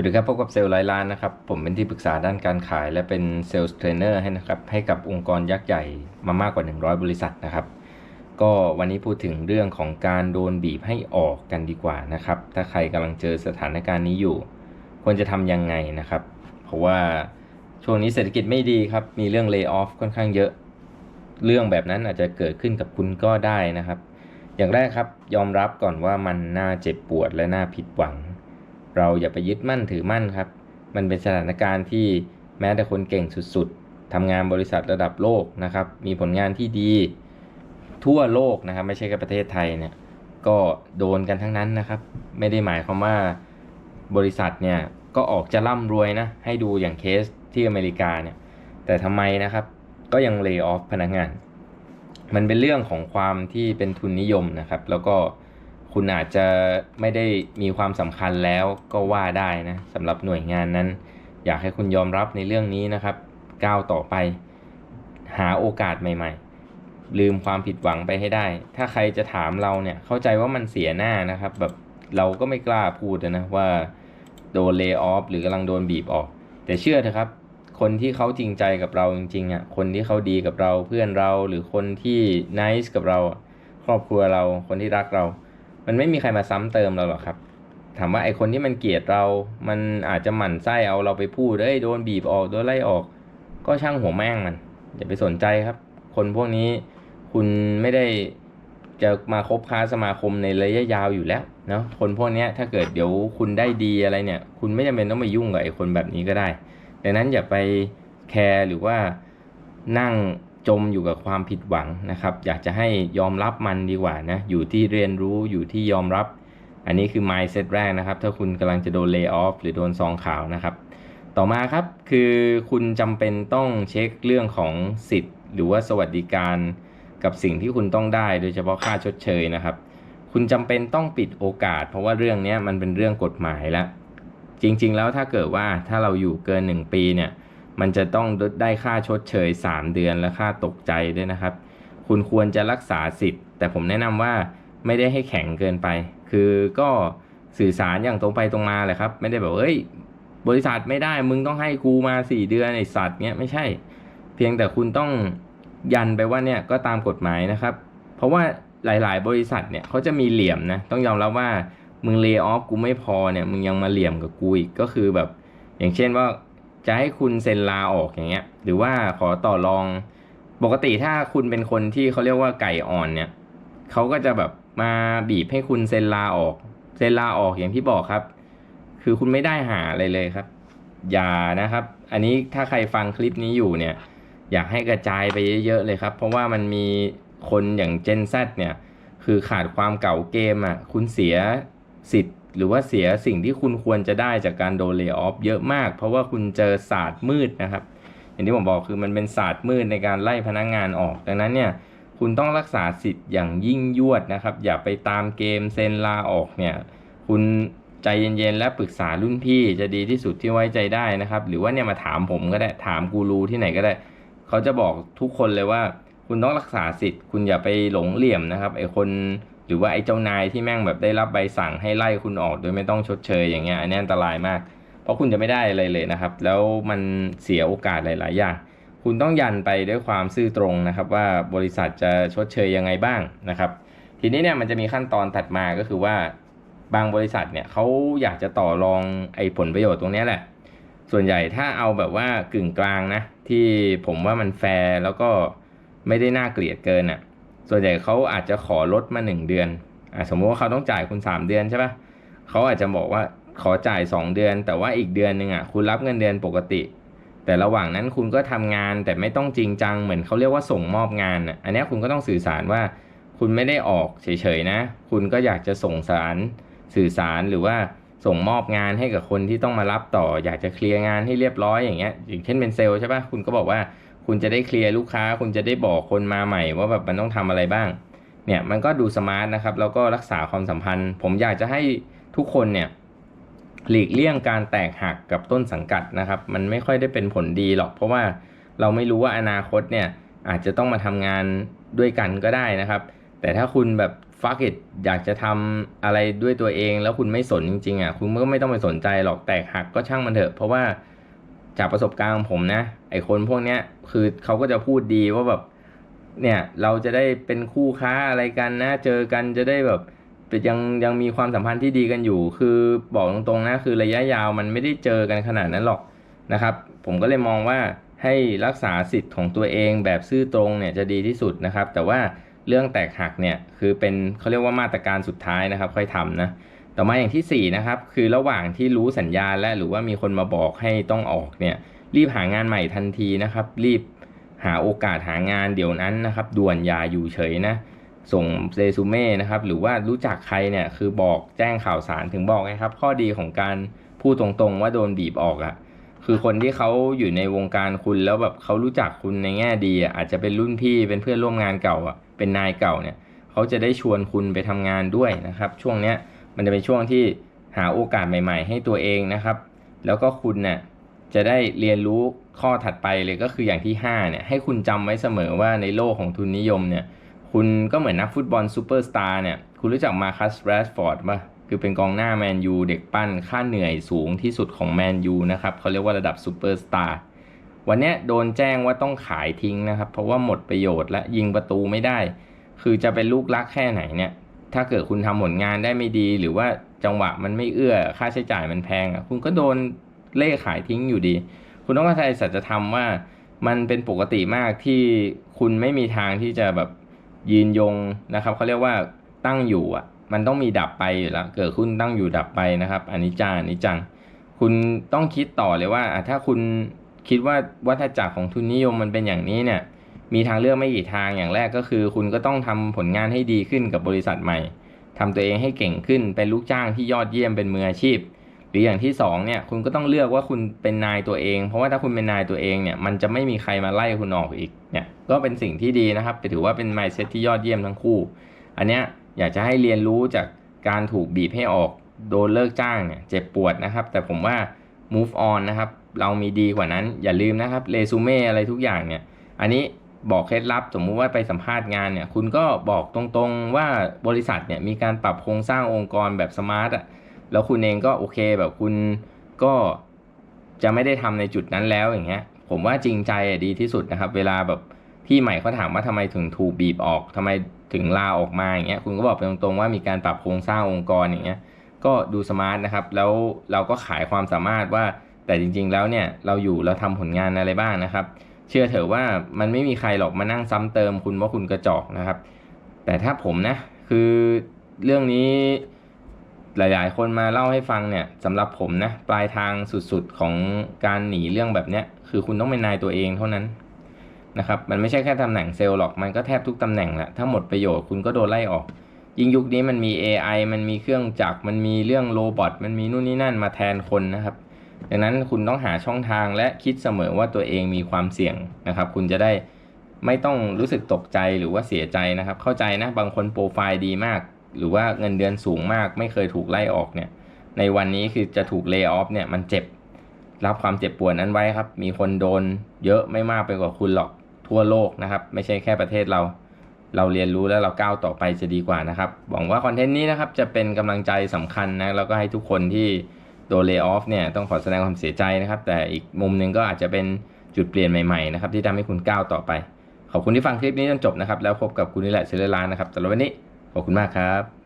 วัสดีครับพบกับเซลล์ร้อยล้านนะครับ ผมเป็นที่ปรึกษาด้านการขาย และเป็นเซลล์เทรนเนอร์ให้นะครับให้กับองค์กรยักษ์ใหญ่มามากกว่า 100 บริษัทนะครับ ก็วันนี้พูดถึงเรื่องของการโดนบีบให้ออกกันดีกว่านะครับ ถ้าใครกำลังเจอสถานการณ์นี้อยู่ ควรจะทำยังไงนะครับ เพราะว่าช่วงนี้เศรษฐกิจไม่ดีครับ มีเรื่อง lay off ค่อนข้างเยอะ เรื่องแบบนั้นอาจจะเกิดขึ้นกับคุณก็ได้นะครับ อย่างแรกครับยอมรับก่อนว่ามันน่าเจ็บปวดและน่าผิดหวัง เราอย่าไปยึดมั่นถือมั่นครับ มันเป็นสถานการณ์ที่แม้แต่คนเก่งสุดๆทำงานบริษัทระดับโลกนะครับ มีผลงานที่ดี ทั่วโลกนะครับ ไม่ใช่แค่ประเทศไทยเนี่ย ก็โดนกันทั้งนั้นนะครับ ไม่ได้หมายความว่าบริษัทเนี่ยก็ออกจะร่ำรวยนะ ให้ดูอย่างเคสที่อเมริกาเนี่ย แต่ทำไมนะครับ ก็ยังเลิกออฟพนักงาน มันเป็นเรื่องของความที่เป็นทุนนิยมนะครับ แล้วก็ คุณอาจจะไม่ได้มีความสำคัญแล้วก็ว่าได้นะสำหรับหน่วยงานนั้น อยากให้คุณยอมรับในเรื่องนี้นะครับ ก้าวต่อไป หาโอกาสใหม่ ๆ ลืมความผิดหวังไปให้ได้ ถ้าใครจะถามเราเนี่ยเข้าใจว่ามันเสียหน้านะครับ แบบเราก็ไม่กล้าพูดนะว่าโดนเล y o ออฟหรือกำลังโดนบีบออก แต่เชื่อเถอะครับ คนที่เขาจริงใจกับเราจริงๆอะคนที่เขาดีกับเราเพื่อนเราหรือคนที่น i c e กับเรา ครอบครัวเราคนที่รักเรา มันไม่มีใครมาซ้ำเติมเราหรอกครับ ถามว่าไอคนที่มันเกลียดเรา มันอาจจะหมั่นไส้เอาเราไปพูดเอ้ยโดนบีบออกโดนไล่ออก ก็ช่างหัวแม่งมัน อย่าไปสนใจครับ คนพวกนี้คุณไม่ได้จะมาคบค้าสมาคมในระยะยาวอยู่แล้วเนาะคนพวกนี้ถ้าเกิดเดี๋ยวคุณได้ดีอะไรเนี่ย คุณไม่จำเป็นต้องไปยุ่งกับไอคนแบบนี้ก็ได้ดังนั้นอย่าไปแคร์หรือว่านั่ง จมอยู่กับความผิดหวังนะครับ อยากจะให้ยอมรับมันดีกว่านะ อยู่ที่เรียนรู้อยู่ที่ยอมรับ อันนี้คือ mindset แรกนะครับ ถ้าคุณกำลังจะโดน lay off หรือโดนซองข่าวนะครับ ต่อมาครับคือคุณจำเป็นต้องเช็คเรื่องของสิทธิ์ หรือว่าสวัสดิการกับสิ่งที่คุณต้องได้โดยเฉพาะค่าชดเชยนะครับ คุณจำเป็นต้องปิดโอกาส เพราะว่าเรื่องนี้มันเป็นเรื่องกฎหมายแล้ว จริง ๆ แล้วถ้าเกิดว่าถ้าเราอยู่เกิน 1 ปีเนี่ย มันจะต้องได้ค่าชดเชย 3 เดือนและค่าตกใจด้วยนะครับ คุณควรจะรักษาสิทธิ์ แต่ผมแนะนำว่าไม่ได้ให้แข็งเกินไป คือก็สื่อสารอย่างตรงไปตรงมาเลยครับ ไม่ได้แบบเอ้ย บริษัทไม่ได้มึงต้องให้กูมา 4 เดือนไอสัตว์เนี้ยไม่ใช่ เพียงแต่คุณต้องยันไปว่าเนี่ยก็ตามกฎหมายนะครับ เพราะว่าหลาย ๆ บริษัทเนี่ยเขาจะมีเหลี่ยมนะต้องยอมรับว่ามึงเล y o ออฟกูไม่พอเนี่ยมึงยังมาเหลี่ยมกับกูอีกก็คือแบบ อย่างเช่นว่า จะให้คุณเซ็นลาออกอย่างเงี้ย หรือว่าขอต่อรอง ปกติถ้าคุณเป็นคนที่เขาเรียกว่าไก่อ่อนเนี่ยเขาก็จะแบบมาบีบให้คุณเซ็นลาออก เซ็นลาออกอย่างที่บอกครับ คือคุณไม่ได้หาอะไรเลยครับ อย่านะครับ อันนี้ถ้าใครฟังคลิปนี้อยู่เนี่ย อยากให้กระจายไปเยอะๆเลยครับ เพราะว่ามันมีคนอย่าง Gen Z เนี่ย คือขาดความเก่าเกมอะ คุณเสียสิทธิ์ หรือว่าเสียสิ่งที่คุณควรจะได้จากการโดนเล y o ออฟเยอะมาก เพราะว่าคุณเจอศาสตร์มืดนะครับ อย่างที่ผมบอกคือมันเป็นศาสตร์มืดในการไล่พนักงงานออก ดังนั้นเนี่ยคุณต้องรักษาสิทธิ์อย่างยิ่งยวดนะครับ อย่าไปตามเกมเซ็นลาออกเนี่ยคุณใจเย็นๆ และปรึกษารุ่นพี่จะดีที่สุดที่ไว้ใจได้นะครับ หรือว่าเนี่ยมาถามผมก็ได้ถามกูรูที่ไหนก็ได้ เขาจะบอกทุกคนเลยว่า คุณต้องรักษาสิทธิ์ คุณอย่าไปหลงเหลี่ยมนะครับไอคน หรือว่าไอ้เจ้านายที่แม่งแบบได้รับใบสั่งให้ไล่คุณออกโดยไม่ต้องชดเชยอย่างเงี้ยอันนี้อันตรายมาก เพราะคุณจะไม่ได้อะไรเลยนะครับ แล้วมันเสียโอกาสหลาย ๆ อย่าง คุณต้องยันไปด้วยความซื่อตรงนะครับ ว่าบริษัทจะชดเชยยังไงบ้างนะครับ ทีนี้เนี่ยมันจะมีขั้นตอนถัดมาก็คือว่าบางบริษัทเนี่ยเขาอยากจะต่อรองไอ้ผลประโยชน์ตรงนี้แหละ ส่วนใหญ่ถ้าเอาแบบว่ากึ่งกลางนะ ที่ผมว่ามันแฟร์แล้วก็ไม่ได้น่าเกลียดเกินอะ่ะ ส่วนใหญ่เขาอาจจะขอลดมา 1 เดือนอะสมมุติว่าเขาต้องจ่ายคุณ 3 เดือนใช่ปะเขาอาจจะบอกว่าขอจ่าย 2 เดือน แต่ว่าอีกเดือนหนึ่งอะคุณรับเงินเดือนปกติ แต่ระหว่างนั้นคุณก็ทำงานแต่ไม่ต้องจริงจังเหมือนเขาเรียกว่าส่งมอบงานอะอันนี้คุณก็ต้องสื่อสารว่า คุณไม่ได้ออกเฉยๆนะ คุณก็อยากจะส่งสารสื่อสารหรือว่าส่งมอบงานให้กับคนที่ต้องมารับต่อ อยากจะเคลียร์งานให้เรียบร้อยอย่างเงี้ยอย่างเช่นเป็นเซลล์ใช่ป่ะคุณก็บอกว่า คุณจะได้เคลียร์ลูกค้า คุณจะได้บอกคนมาใหม่ ว่าแบบมันต้องทำอะไรบ้าง เนี่ยมันก็ดูสมาร์ทนะครับ แล้วก็รักษาความสัมพันธ์ ผมอยากจะให้ทุกคนเนี่ยหลีกเลี่ยงการแตกหักกับต้นสังกัดนะครับ มันไม่ค่อยได้เป็นผลดีหรอก เพราะว่าเราไม่รู้ว่าอนาคตเนี่ยอาจจะต้องมาทำงานด้วยกันก็ได้นะครับ แต่ถ้าคุณแบบฟักอิอยากจะทำอะไรด้วยตัวเอง แล้วคุณไม่สนจริงๆอะคุณก็ไม่ต้องไปสนใจหรอกแตกหักก็ช่างมันเถอะ เพราะว่า จากประสบการณ์ของผมนะ ไอคนพวกเนี้ยคือเขาก็จะพูดดีว่าแบบเนี่ยเราจะได้เป็นคู่ค้าอะไรกันนะ เจอกันจะได้แบบยังยังมีความสัมพันธ์ที่ดีกันอยู่ คือบอกตรงๆนะคือระยะยาวมันไม่ได้เจอกันขนาดนั้นหรอกนะครับ ผมก็เลยมองว่าให้รักษาสิทธิ์ของตัวเองแบบซื่อตรงเนี่ยจะดีที่สุดนะครับ แต่ว่าเรื่องแตกหักเนี่ยคือเป็นเขาเรียกว่ามาตรการสุดท้ายนะครับ ค่อยทำนะ ต่อมาอย่างที่สี่นะครับ คือระหว่างที่รู้สัญญาณและหรือว่ามีคนมาบอกให้ต้องออกเนี่ยรีบหางานใหม่ทันทีนะครับ รีบหาโอกาสหางานเดี๋ยวนั้นนะครับ ด่วนอย่าอยู่เฉยนะ ส่งเรซูเม่นะครับ หรือว่ารู้จักใครเนี่ยคือบอกแจ้งข่าวสารถึงบอกไงครับ ข้อดีของการพูดตรงๆว่าโดนบีบออกอะ่ะคือคนที่เขาอยู่ในวงการคุณแล้วแบบเขารู้จักคุณในแง่ดีอะอาจจะเป็นรุ่นพี่เป็นเพื่อนร่วมงานเก่าอะเป็นนายเก่าเนี่ยเขาจะได้ชวนคุณไปทำงานด้วยนะครับ ช่วงเนี้ย มันจะเป็นช่วงที่หาโอกาสใหม่ ๆ ให้ตัวเองนะครับ แล้วก็คุณเนี่ยจะได้เรียนรู้ข้อถัดไปเลยก็คืออย่างที่5เนี่ยให้คุณจำไว้เสมอว่าในโลกของทุนนิยมเนี่ยคุณก็เหมือนนักฟุตบอลซูเปอร์สตาร์เนี่ยคุณรู้จักมาคัสแรชฟอร์ดป่ะคือเป็นกองหน้าแมนยูเด็กปั้นค่าเหนื่อยสูงที่สุดของแมนยูนะครับเขาเรียกว่าระดับซูเปอร์สตาร์วันเนี้ยโดนแจ้งว่าต้องขายทิ้งนะครับ เพราะว่าหมดประโยชน์และยิงประตูไม่ได้ คือจะเป็นลูกรักแค่ไหนเนี่ย ถ้าเกิดคุณทำผลงานได้ไม่ดี หรือว่าจังหวะมันไม่เอื้อค่าใช้จ่ายมันแพงอะคุณก็โดนเล่ขายทิ้งอยู่ดี คุณต้องเข้าใจสัจธรรมว่ามันเป็นปกติมากที่คุณไม่มีทางที่จะแบบยืนยงนะครับเขาเรียกว่าตั้งอยู่อะ มันต้องมีดับไปอยู่แล้วเกิดคุณตั้งอยู่ดับไปนะครับอันนี้จาอันนี้จัง คุณต้องคิดต่อเลยว่าถ้าคุณคิดว่าวัฏจักรของทุนนิยมมันเป็นอย่างนี้เนี่ย มีทางเลือกไม่กี่ทางอย่างแรกก็คือ คุณก็ต้องทำผลงานให้ดีขึ้นกับบริษัทใหม่ทำตัวเองให้เก่งขึ้นเป็นลูกจ้างที่ยอดเยี่ยมเป็นมืออาชีพ หรืออย่างที่สองเนี่ยคุณก็ต้องเลือกว่าคุณเป็นนายตัวเอง เพราะว่าถ้าคุณเป็นนายตัวเองเนี่ยมันจะไม่มีใครมาไล่คุณออกอีกเนี่ยก็เป็นสิ่งที่ดีนะครับไปถือว่าเป็น mindset ที่ยอดเยี่ยมทั้งคู่ อันเนี้ยอยากจะให้เรียนรู้จากการถูกบีบให้ออกโดนเลิกจ้างเนี่ยเจ็บปวดนะครับ แต่ผมว่า move on นะครับ เรามีดีกว่านั้นอย่าลืมนะครับเรซูเม่อะไรทุกอย่างเนี่ย อันนี้ บอกเคล็ดลับ สมมุติว่าไปสัมภาษณ์งานเนี่ย คุณก็บอกตรงๆว่าบริษัทเนี่ยมีการปรับโครงสร้างองค์กรแบบสมาร์ทอะแล้วคุณเองก็โอเคแบบคุณก็จะไม่ได้ทำในจุดนั้นแล้วอย่างเงี้ย ผมว่าจริงใจดีที่สุดนะครับ เวลาแบบพี่ใหม่เขาถามว่าทำไมถึงถูกบีบออกทำไมถึงลาออกมาอย่างเงี้ยคุณก็บอกไปตรงๆว่ามีการปรับโครงสร้างองค์กรอย่างเงี้ยก็ดูสมาร์ทนะครับ แล้วเราก็ขายความสามารถว่าแต่จริง ๆ แล้วเนี่ยเราอยู่เราทำผลงานอะไรบ้างนะครับ เชื่อเถอะว่ามันไม่มีใครหรอกมานั่งซ้ำเติมคุณว่าคุณกระจอกนะครับ แต่ถ้าผมนะ คือเรื่องนี้หลายๆ คนมาเล่าให้ฟังเนี่ยสำหรับผมนะปลายทางสุดๆของการหนีเรื่องแบบเนี้ยคือคุณต้องเป็นนายตัวเองเท่านั้นนะครับมันไม่ใช่แค่ตำแหน่งเซลล์หรอกมันก็แทบทุกตำแหน่งแหละถ้าหมดประโยชน์คุณก็โดนไล่ออก ยิ่งยุคนี้มันมี AI มันมีเครื่องจักรมันมีเรื่องโรบอทมันมีนู่นนี่นั่นมาแทนคนนะครับ ดังนั้นคุณต้องหาช่องทางและคิดเสมอว่าตัวเองมีความเสี่ยงนะครับ คุณจะได้ไม่ต้องรู้สึกตกใจหรือว่าเสียใจนะครับ เข้าใจนะบางคนโปรไฟล์ดีมาก หรือว่าเงินเดือนสูงมาก ไม่เคยถูกไล่ออกเนี่ย ในวันนี้คือจะถูกเลิกออฟเนี่ยมันเจ็บ รับความเจ็บปวดนั้นไว้ครับ มีคนโดนเยอะไม่มากไปกว่าคุณหรอกทั่วโลกนะครับ ไม่ใช่แค่ประเทศเรา เราเรียนรู้แล้วเราก้าวต่อไปจะดีกว่านะครับหวังว่าคอนเทนต์นี้นะครับจะเป็นกำลังใจสำคัญนะแล้วก็ให้ทุกคนที่ โดนเลิกออฟเนี่ยต้องขอแสดงความเสียใจนะครับ แต่อีกมุมหนึ่งก็อาจจะเป็นจุดเปลี่ยนใหม่ๆนะครับที่ทำให้คุณก้าวต่อไป ขอบคุณที่ฟังคลิปนี้จนจบนะครับ แล้วพบกับคุณนี่แหละเซเลร้านนะครับสำหรับวันนี้ขอบคุณมากครับ